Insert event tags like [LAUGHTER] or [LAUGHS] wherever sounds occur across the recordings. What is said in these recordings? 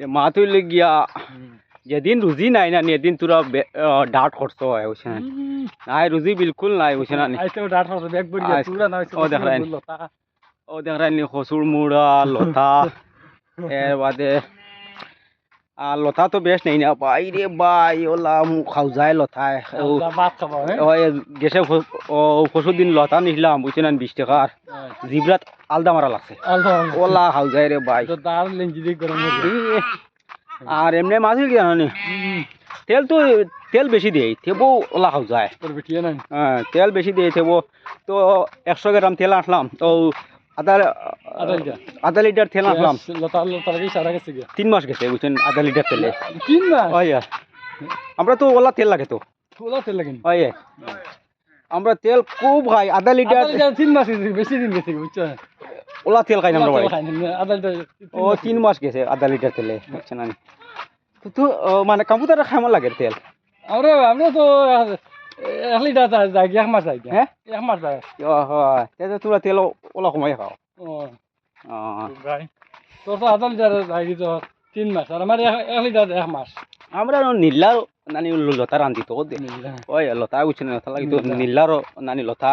মা তুই গিয়া যেদিন রুজি নাই না এদিন তোরা ডাট খরচ হয় না? নাই রুজি বিলকুল নাই বুঝছে না ও দেখ ও দেখ রাইনি খসুর মুড়া লতা। [LAUGHS] এর বাদে আর লতা তো বেশ নেই না। ভাই রে ভাই ওলা খাও যায় ওই গেছে ও দিন লতা নিছিলাম বুঝছে না বিশ টাকার জিবরাত আলদা মারা লাগছে। ওলা খাও যায় রে ভাই আর এমনি মাছ কি জানো তেল তো তেল বেশি দেয় থেবো ওলা খাও যায় হ্যাঁ তেল বেশি দিয়ে থেবো। তো একশো গ্রাম তেল আনলাম তো আধা আধা লিটার। তেল আনলাম। লতা লতা গেছে তিন মাস গেছে বুঝছেন আধা লিটার তেলে। তিন আর। আমরা তো ওলা তেল লাগে তো। ওলা তেল লাগে আর। আমরা তেল খুব খাই আধা লিটার তিন মাস গেছে বেশি দিন গেছে বুঝছ? ওলা তেল খাই না আমরা ও তিন মাস গেছে আধা লিটার তেলে বুঝছেন না তো মানে কম্পিউটারে খাইমা লাগে তেল? আমরা আমরা তো এক লিটার যাই এক মাস যাই হ্যাঁ? এক মাস যায়। ও হয় তেলে ওলা কমাই খাও। ও। তোর তো আধা লিটার যাই তো তিন মাস আর আমার এক- এক লিটার এক মাস। আমরা নীলা নানি লতা রান্ধি তো দে ওই লতা বুঝছেন লতা লাগি তো নীলার নানি লতা।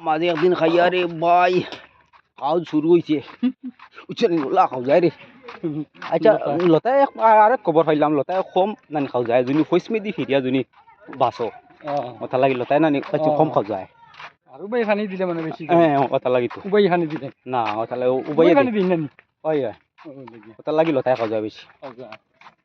মাঝে একদিন খাইয়া রে ভাই খাও শুরু হয়েছে ওলা খাও যায় রে। আচ্ছা লতাই আর খবর পাইলাম লতাই কম নানি খাও যায় যোনি ফৈসমি দি ফিরিয়া যোনি বাসো। কথা লাগি লতাই নানি কাছে কম খাও যায়। আর উবাই খানি দিলে মানে বেশি হ্যাঁ কথা লাগি তো উবাই খানি দিলে? না কথা লাগে উবাই খানি দিন না ওই কথা লাগিল তাই খাওয়া বেশি।